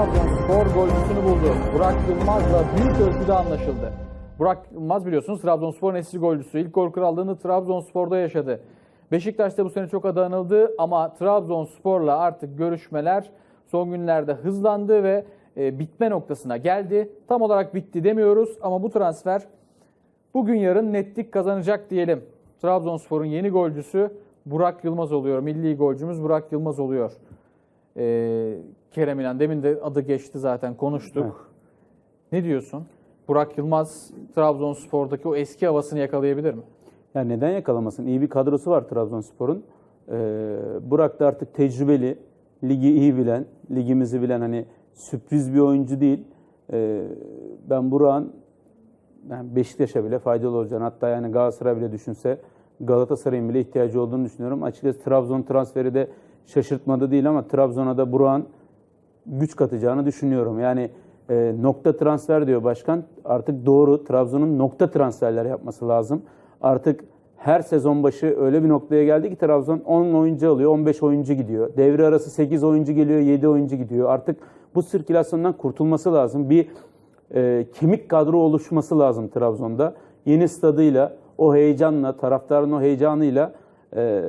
Trabzonspor golcüsünü buldu. Burak Yılmaz'la büyük ölçüde anlaşıldı. Burak Yılmaz biliyorsunuz Trabzonspor'un eski golcüsü. İlk gol krallığını Trabzonspor'da yaşadı. Beşiktaş'ta bu sene çok adı anıldı ama Trabzonspor'la artık görüşmeler son günlerde hızlandı ve e, bitme noktasına geldi. Tam olarak bitti demiyoruz ama bu transfer bugün yarın netlik kazanacak diyelim. Trabzonspor'un yeni golcüsü Burak Yılmaz oluyor. Milli golcümüz Burak Yılmaz oluyor. Ee, Kerem İnan demin de adı geçti zaten konuştuk. Evet. Ne diyorsun? Burak Yılmaz Trabzonspor'daki o eski havasını yakalayabilir mi? Yani neden yakalamasın? İyi bir kadrosu var Trabzonspor'un. Ee, Burak da artık tecrübeli, ligi iyi bilen, ligimizi bilen hani sürpriz bir oyuncu değil. Ee, ben Burak'ın yani Beşiktaş'a bile faydalı olacağını hatta yani Galatasaray bile düşünse Galatasaray'ın bile ihtiyacı olduğunu düşünüyorum. Açıkçası Trabzon transferi de şaşırtmadı değil ama Trabzon'a da Burak'ın güç katacağını düşünüyorum. Yani e, nokta transfer diyor başkan. Artık doğru Trabzon'un nokta transferler yapması lazım. Artık her sezon başı öyle bir noktaya geldi ki Trabzon 10 oyuncu alıyor, 15 oyuncu gidiyor. Devre arası 8 oyuncu geliyor, 7 oyuncu gidiyor. Artık bu sirkülasyondan kurtulması lazım. Bir e, kemik kadro oluşması lazım Trabzon'da. Yeni stadıyla, o heyecanla, taraftarın o heyecanıyla e,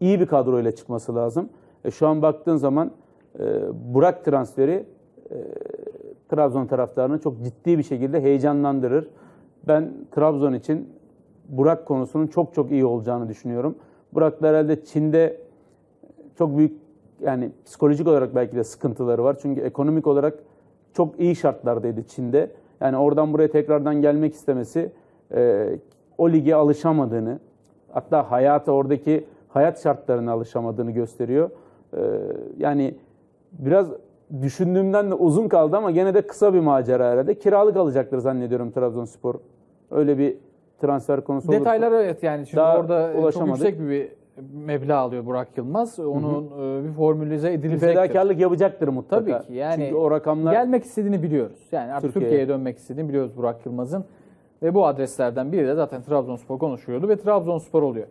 iyi bir kadroyla çıkması lazım. E, şu an baktığın zaman Burak transferi e, Trabzon taraftarını çok ciddi bir şekilde heyecanlandırır. Ben Trabzon için Burak konusunun çok çok iyi olacağını düşünüyorum. Burak da herhalde Çin'de çok büyük yani psikolojik olarak belki de sıkıntıları var. Çünkü ekonomik olarak çok iyi şartlardaydı Çin'de. Yani oradan buraya tekrardan gelmek istemesi e, o lige alışamadığını hatta hayata oradaki hayat şartlarına alışamadığını gösteriyor. E, yani biraz düşündüğümden de uzun kaldı ama gene de kısa bir macera herhalde. Kiralık alacaktır zannediyorum Trabzonspor. Öyle bir transfer konusu olursa. Detaylar evet yani şimdi Daha orada çok ulaşamadık. yüksek bir meblağ alıyor Burak Yılmaz. Onun e, bir formülize bir edilecektir. fedakarlık yapacaktır mutlaka. Tabii ki yani Çünkü o rakamlar gelmek istediğini biliyoruz. Yani artık Türkiye'ye. Türkiye'ye dönmek istediğini biliyoruz Burak Yılmaz'ın. Ve bu adreslerden biri de zaten Trabzonspor konuşuyordu ve Trabzonspor oluyor.